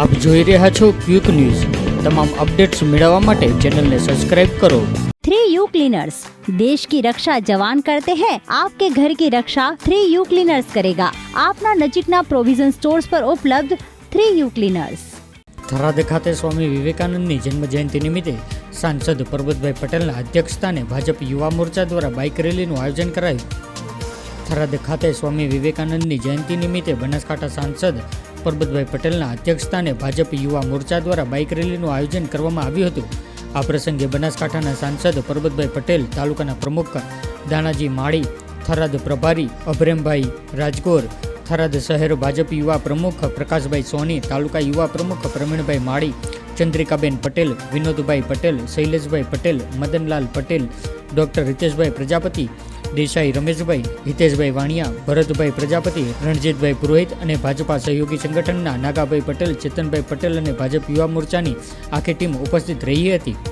આપ જોઈ રહ્યા છો ક્વિક ન્યૂઝ. તમામ અપડેટ્સ મેળવવા માટે ચેનલને સબસ્ક્રાઇબ કરો. Three U cleaners. દેશ કી રક્ષા જવાન કરતે हैं आपके घर की रक्षा थ्री यू ક્લીનર્સ કરેગા. આપના નજીકના પ્રોવિઝન સ્ટોર્સ પર ઉપલબ્ધ થ્રી યુ ક્લીનર્સ. થરાદ ખાતે સ્વામી વિવેકાનંદની જન્મ જયંતિ નિમિત્તે સાંસદ પરબતભાઈ પટેલના અધ્યક્ષસ્થાને ભાજપ યુવા મોરચા દ્વારા બાઇક રેલીનું આયોજન કરાયું. થરાદ ખાતે સ્વામી વિવેકાનંદની જયંતિ નિમિત્તે બનાસકાંઠા સાંસદ પરબતભાઈ પટેલના અધ્યક્ષસ્થાને ભાજપ યુવા મોરચા દ્વારા બાઇક રેલીનું આયોજન કરવામાં આવ્યું હતું. આ પ્રસંગે બનાસકાંઠાના સાંસદ પરબતભાઈ પટેલ, તાલુકાના પ્રમુખ દાણાજી માળી, થરાદ પ્રભારી અભરેમભાઈ રાજગોર, થરાદ શહેર ભાજપ યુવા પ્રમુખ પ્રકાશભાઈ સોની, તાલુકા યુવા પ્રમુખ પ્રવીણભાઈ માળી, ચંદ્રિકાબેન પટેલ, વિનોદભાઈ પટેલ, શૈલેષભાઈ પટેલ, મદનલાલ પટેલ, ડૉક્ટર રિતેશભાઈ પ્રજાપતિ દેસાઈ રમેશભાઈ, હિતેશભાઈ વાણિયા, ભરતભાઈ પ્રજાપતિ, રણજીતભાઈ પુરોહિત અને ભાજપા સહયોગી સંગઠનના નાગાભાઈ પટેલ, ચેતનભાઈ પટેલ અને ભાજપ યુવા મોરચાની આખી ટીમ ઉપસ્થિત રહી હતી.